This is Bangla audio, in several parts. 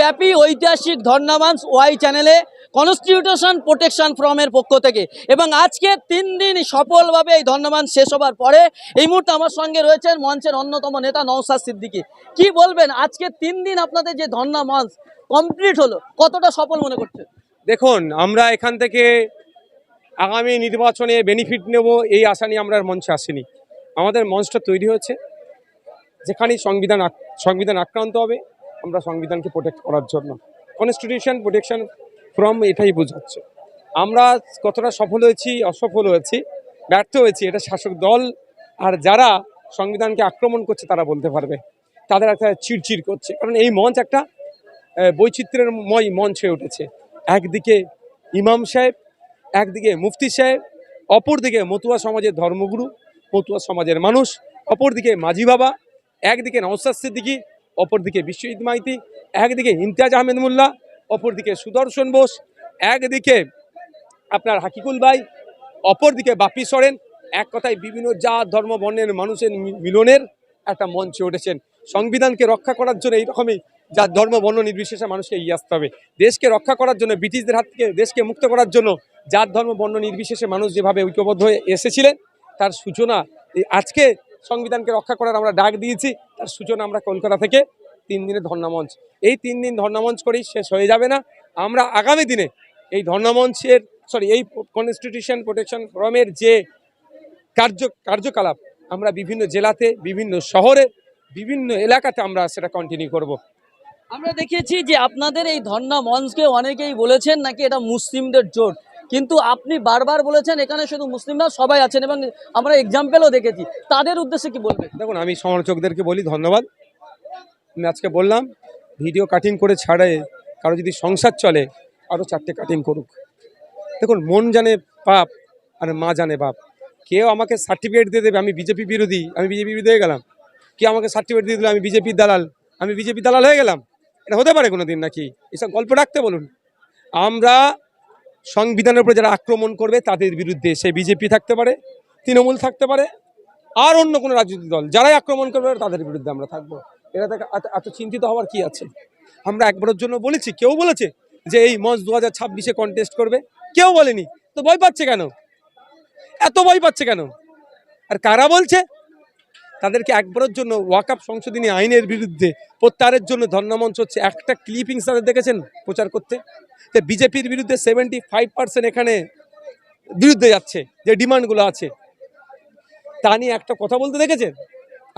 ব্যাপী ঐতিহাসিক ধর্নামান্স ওয়াই চ্যানেলে কনস্টিটিউশন প্রোটেকশন ফ্রমের পক্ষ থেকে এবং আজকে তিন দিন সফলভাবে এই ধর্নামান্স শেষ হবার পরে এই মুহূর্তে আমার সঙ্গে রয়েছেন মঞ্চের অন্যতম নেতা নওসাদ সিদ্দিকী। কি বলবেন? আজকে তিন দিন আপনাদের যে ধর্নামান্স কমপ্লিট হলো, কতটা সফল মনে করছেন? দেখুন, আমরা এখান থেকে আগামী নির্বাচনে বেনিফিট নেব এই আশা নিয়ে আমরা মঞ্চে আসিনি। আমাদের মঞ্চটা তৈরি হয়েছে, যেখানেই সংবিধান সংবিধান আক্রান্ত হবে আমরা সংবিধানকে প্রোটেক্ট করার জন্য। কনস্টিটিউশন প্রোটেকশন ফ্রম এটাই বোঝাচ্ছে। আমরা কতটা সফল হয়েছি, অসফল হয়েছি, ব্যর্থ হয়েছি, এটা শাসক দল আর যারা সংবিধানকে আক্রমণ করছে, তারা বলতে পারবে। তাদের একটা চিড়চিড় করছে। কারণ এই মঞ্চ একটা বৈচিত্র্যের ময় মঞ্চ হয়ে উঠেছে। একদিকে ইমাম সাহেব, একদিকে মুফতি সাহেব, অপরদিকে মতুয়া সমাজের ধর্মগুরু, মতুয়া সমাজের মানুষ, অপরদিকে মাঝি বাবা, একদিকে নওসাদ সিদ্দিকি অপরদিকে বিশ্বজিৎ মাইতি, একদিকে ইমতিয়াজ আহমেদ মোল্লা, অপরদিকে সুদর্শন বোস, একদিকে আপনার হাকিকুল ভাই, অপরদিকে বাপি সরেন। এক কথায় বিভিন্ন জাত, ধর্ম, বর্ণের মানুষের মিলনের একটা মঞ্চে উঠেছেন। সংবিধানকে রক্ষা করার জন্য এইরকমই যার ধর্ম, বর্ণ নির্বিশেষে মানুষকে এগিয়ে আসতে হবে। দেশকে রক্ষা করার জন্য, ব্রিটিশদের হাত থেকে দেশকে মুক্ত করার জন্য যার ধর্ম, বর্ণ নির্বিশেষে মানুষ যেভাবে ঐক্যবদ্ধ হয়ে এসেছিলেন, তার সূচনা আজকে সংবিধানকে রক্ষা করার আমরা ডাক দিয়েছি। তার সূচনা আমরা কলকাতা থেকে তিন দিনের ধর্ণামঞ্চ। এই তিন দিন ধর্ণামঞ্চ করেই শেষ হয়ে যাবে না। আমরা আগামী দিনে এই ধর্ণামঞ্চের সরি এই কনস্টিটিউশন প্রোটেকশন ফোরামের যে কার্য, কার্যকলাপ আমরা বিভিন্ন জেলাতে, বিভিন্ন শহরে, বিভিন্ন এলাকাতে আমরা সেটা কন্টিনিউ করব। আমরা দেখেছি যে আপনাদের এই ধর্না মঞ্চকে অনেকেই বলেছেন নাকি এটা মুসলিমদের জোট। কিন্তু আপনি বারবার বলেছেন, এখানে শুধু মুসলিমরা সবাই আছেন এবং আমরা এক্সাম্পেলও দেখেছি। তাদের উদ্দেশ্যে কি বলবেন? দেখুন, আমি সমালোচকদেরকে বলি, ধন্যবাদ। আমি আজকে বললাম ভিডিও কাটিং করে ছাড়ে, কারও যদি সংসার চলে আরও চারটে কাটিং করুক। দেখুন, মন জানে পাপ, আর মা জানে বাপ কেউ আমাকে সার্টিফিকেট দিয়ে দেবে, আমি বিজেপি বিরোধী, আমি বিজেপি বিরোধী হয়ে গেলাম। কেউ আমাকে সার্টিফিকেট দিয়ে দিল, আমি বিজেপির দালাল, আমি বিজেপি দালাল হয়ে গেলাম। এটা হতে পারে কোনো দিন নাকি? এসব গল্প রাখতে বলুন। আমরা সংবিধানের উপরে যারা আক্রমণ করবে তাদের বিরুদ্ধে সে বিজেপি থাকতে পারে, তৃণমূল থাকতে পারে, আর অন্য কোনো রাজনৈতিক দল যারাই আক্রমণ করবে তাদের বিরুদ্ধে আমরা থাকব। এটা থেকে এত- চিন্তিত হওয়ার কি আছে? আমরা একবারের জন্য বলেছি, কেউ বলেছে যে এই মঞ্চ দু হাজার ছাব্বিশে কন্টেস্ট করবে, কেউ বলেনি। তো ভয় পাচ্ছে কেন? এত ভয় পাচ্ছে কেন? আর কারা বলছে? তাদেরকে একবারের জন্য ওয়াকআপ সংশোধনী আইনের বিরুদ্ধে প্রত্যাহারের জন্য ধর্ণামঞ্চ হচ্ছে একটা ক্লিপিংস তাদের দেখেছেন প্রচার করতে। তো বিজেপির বিরুদ্ধে সেভেন্টি ফাইভ পার্সেন্ট এখানে বিরুদ্ধে যাচ্ছে, যে ডিমান্ডগুলো আছে। তা নিয়ে একটা কথা বলতে দেখেছেন?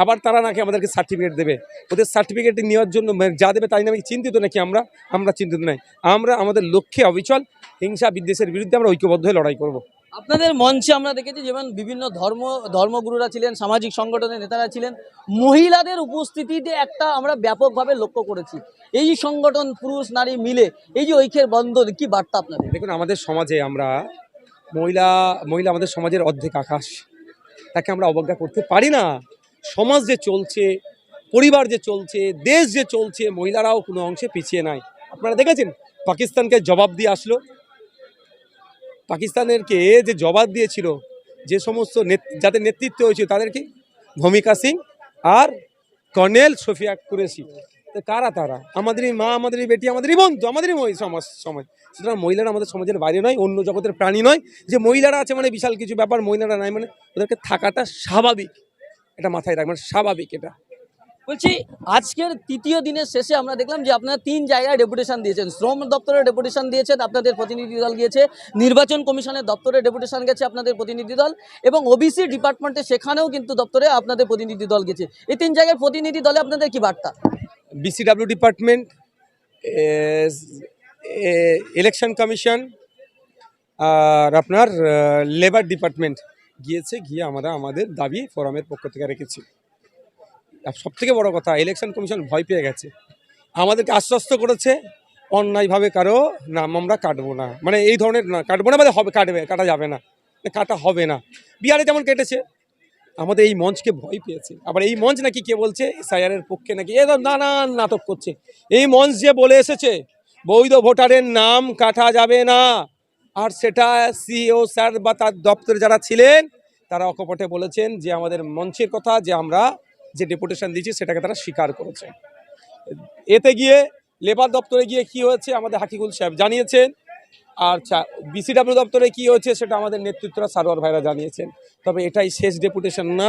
আবার তারা নাকি আমাদেরকে সার্টিফিকেট দেবে। ওদের সার্টিফিকেট নেওয়ার জন্য মানে যা দেবে তাই নাকি চিন্তিত নাকি আমরা? আমরা চিন্তিত নাই। আমরা আমাদের লক্ষ্যে অবিচল হিংসা বিদ্বেষের বিরুদ্ধে আমরা ঐক্যবদ্ধ হয়ে লড়াই করব। আপনাদের মঞ্চে আমরা দেখেছি যেমন বিভিন্ন ধর্ম, ধর্মগুরুরা ছিলেন, সামাজিক সংগঠনের নেতারা ছিলেন, মহিলাদের উপস্থিতিতে একটা আমরা ব্যাপকভাবে লক্ষ্য করেছি। এই সংগঠন, পুরুষ, নারী মিলে, এই যে ঐক্যের বন্ধন কি বার্তা আপনাদের? দেখুন, আমাদের সমাজে আমরা মহিলা মহিলা আমাদের সমাজের অর্ধেক আকাশ। তাকে আমরা অবজ্ঞা করতে পারি না। সমাজ যে চলছে, পরিবার যে চলছে, দেশ যে চলছে, মহিলারাও কোনো অংশে পিছিয়ে নাই। আপনারা দেখেছেন, পাকিস্তানকে জবাব দিয়ে আসলো। পাকিস্তানেরকে যে জবাব দিয়েছিল, যে সমস্ত যাদের নেতৃত্ব হয়েছিল তাদের কি? ভূমিকা সিং আর কর্নেল সোফিয়া কুরেশি। কারা তারা? আমাদেরই মা, আমাদেরই বেটি, আমাদেরই বন্ধু, আমাদেরই সমাজ সমাজ। সুতরাং মহিলারা আমাদের সমাজের বাইরে নয়, অন্য জগতের প্রাণী নয়। যে মহিলারা আছে মানে বিশাল কিছু ব্যাপার, মহিলারা নাই মানে ওদেরকে থাকাটা স্বাভাবিক। এটা মাথায় রাখবেন, স্বাভাবিক এটা। বলছি, আজকের তৃতীয় দিনের শেষে আমরা দেখলাম যে আপনারা তিন জায়গায় ডেপুটেশন দিয়েছেন। শ্রম দপ্তরের ডেপুটেশন দিয়েছেন আপনাদের প্রতিনিধি দল গিয়েছে, নির্বাচন কমিশনের দপ্তরে ডেপুটেশন গেছে আপনাদের প্রতিনিধি দল, এবং ওবিসি ডিপার্টমেন্টে সেখানেও কিন্তু দপ্তরে আপনাদের প্রতিনিধি দল গেছে। এই তিন জায়গায় প্রতিনিধি দলে আপনাদের কি বার্তা? বিসিডাব্লিউ ডিপার্টমেন্ট ইলেকশন কমিশন, আর আপনার লেবার ডিপার্টমেন্ট গিয়েছে, গিয়ে আমরা আমাদের দাবি ফোরামের পক্ষ থেকে রেখেছি। আর সব থেকে বড় কথা ইলেকশন কমিশন ভয় পেয়ে গেছে। আমাদেরকে আশ্বস্ত করেছে, অন্যায়ভাবে কারও নাম আমরা কাটবো না। মানে এই ধরনের না, কাটবো না মানে হবে, কাটবে, কাটা যাবে না। কাটা হবে না। বিহারে যেমন কেটেছে, আমাদের এই মঞ্চকে ভয় পেয়েছে। আবার এই মঞ্চ নাকি কে বলছে, এসআইআরের পক্ষে নাকি, এ নানান নাটক করছে। এই মঞ্চ যে বলে এসেছে, বৈধ ভোটারের নাম কাটা যাবে না। আর সেটা সিও স্যার বা তার দপ্তরে যারা ছিলেন, তারা অকপটে বলেছেন যে আমাদের মঞ্চের কথা, যে আমরা যে ডেপুটেশন দিয়েছি সেটাকে তারা স্বীকার করেছে। এতে গিয়ে লেবার দপ্তরে গিয়ে কি হয়েছে আমাদের হাকিকুল সাহেব জানিয়েছেন, আর বিসিডাব্লিউ দপ্তরে কি হয়েছে সেটা আমাদের নেতৃত্বরা সারোয়ার ভাইরা জানিয়েছেন। তবে এটাই শেষ ডেপুটেশন না,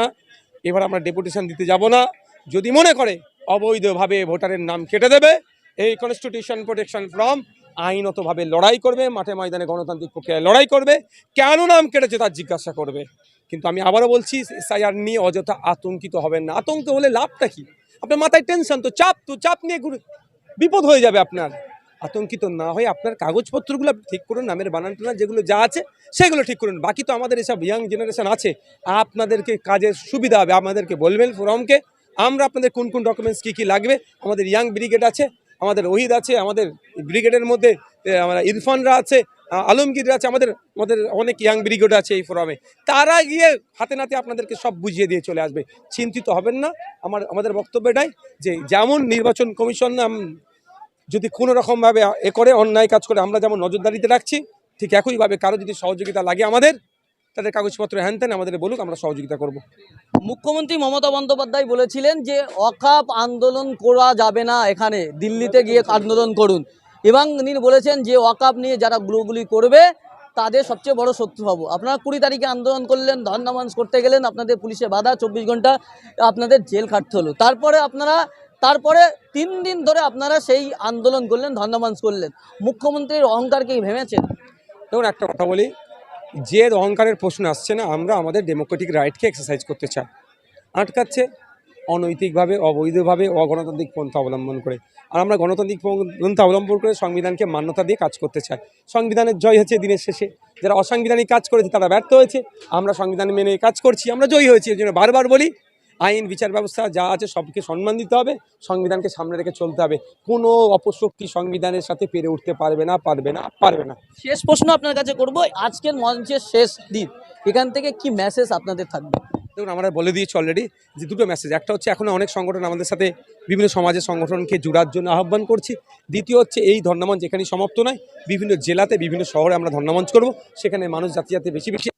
এবার আমরা ডেপুটেশন দিতে যাব না। যদি মনে করে অবৈধভাবে ভোটারের নাম কেটে দেবে, এই কনস্টিটিউশন প্রোটেকশন ফ্রম আইনতভাবে লড়াই করবে, মাঠে ময়দানে গণতান্ত্রিক প্রক্রিয়ায় লড়াই করবে, কেন নাম কেটেছে তার জিজ্ঞাসা করবে। কিন্তু আমি আবারও বলছি, এসআইআর নিয়ে অযথা আতঙ্কিত হবেন না। আতঙ্ক হলে লাভটা কি? আপনার মাথায় টেনশন তো, চাপ তো, চাপ নিয়ে বিপদ হয়ে যাবে আপনার। আতঙ্কিত না হয়ে আপনার কাগজপত্রগুলো ঠিক করুন, নামের বানান টানান যেগুলো যা আছে, সেগুলো ঠিক করুন। বাকি তো আমাদের এসব ইয়াং জেনারেশন আছে। আপনাদেরকে কাজের সুবিধা হবে। আমাদেরকে বলবেন ফোরামকে আমরা আপনাদের কোন কোন ডকুমেন্টস কী কী লাগবে? আমাদের ইয়াং ব্রিগেড আছে, আমাদের ওহিদ আছে, আমাদের ব্রিগেডের মধ্যে আমরা ইরফানরা আছে আ- আলমগীররা আছে, আমাদের আমাদের অনেক ইয়াং ব্রিগেড আছে এই ফোরামে তারা গিয়ে হাতে নাতে আপনাদেরকে সব বুঝিয়ে দিয়ে চলে আসবে। চিন্তিত হবেন না, আমার, আমাদের বক্তব্য এটাই যে যেমন নির্বাচন কমিশন যদি কোনো রকমভাবে এ করে, অন্যায় কাজ করে, আমরা যেমন নজরদারিতে রাখছি, ঠিক একইভাবে কারও যদি সহযোগিতা লাগে আমাদের, তাদের কাগজপত্র হ্যান ত্যান আমাদের বলুক, আমরা সহযোগিতা করব। মুখ্যমন্ত্রী মমতা বন্দ্যোপাধ্যায় বলেছিলেন যে অকাপ আন্দোলন করা যাবে না এখানে, দিল্লিতে গিয়ে আন্দোলন করুন। এবং তিনি বলেছেন যে অকাপ নিয়ে যারা গুলোগুলি করবে, তাদের সবচেয়ে বড় শত্রু হব। আপনারা কুড়ি তারিখে আন্দোলন করলেন ধর্না মানুষ করতে গেলেন, আপনাদের পুলিশে বাধা, চব্বিশ ঘণ্টা আপনাদের জেল খাটতে হলো। তারপরে আপনারা, তারপরে তিন দিন ধরে আপনারা সেই আন্দোলন করলেন ধর্না মানুষ করলেন। মুখ্যমন্ত্রীর অহংকারকে ভেবেছেন দেখুন, একটা কথা বলি, যে অহংকারের প্রশ্ন আসছে না, আমরা আমাদের ডেমোক্রেটিক রাইটকে এক্সারসাইজ করতে চাই। আটকাচ্ছে অনৈতিকভাবে, অবৈধভাবে, অগণতান্ত্রিক পন্থা অবলম্বন করে। আর আমরা গণতান্ত্রিক পন্থা অবলম্বন করে সংবিধানকে মান্যতা দিয়ে কাজ করতে চাই। সংবিধানের জয় হয়েছে দিনের শেষে। যারা অসাংবিধানিক কাজ করেছে, তারা ব্যর্থ হয়েছে। আমরা সংবিধান মেনে কাজ করছি, আমরা জয়ী হয়েছি। এই জন্য বারবার বলি, আইন, বিচার ব্যবস্থা যা আছে সবকে সম্মান দিতে হবে, সংবিধানকে সামনে রেখে চলতে হবে। কোনো অপশক্তি সংবিধানের সাথে পেরে উঠতে পারবে না পারবে না পারবে না। শেষ প্রশ্ন আপনার কাছে করব। আজকের মঞ্চের শেষ দিন। এখান থেকে কি মেসেজ আপনাদের থাকবে? দেখুন, আমরা বলে দিয়েছি অলরেডি যে দুটো মেসেজ একটা হচ্ছে, এখন অনেক সংগঠন আমাদের সাথে বিভিন্ন সমাজের সংগঠনকে জোড়ার জন্য আহ্বান করছি। দ্বিতীয় হচ্ছে, এই ধর্নামঞ্চ এখানেই সমাপ্ত নয়। বিভিন্ন জেলাতে, বিভিন্ন শহরে আমরা ধর্নামঞ্চ করব। সেখানে মানুষ জাতি জাতি বেশি বেশি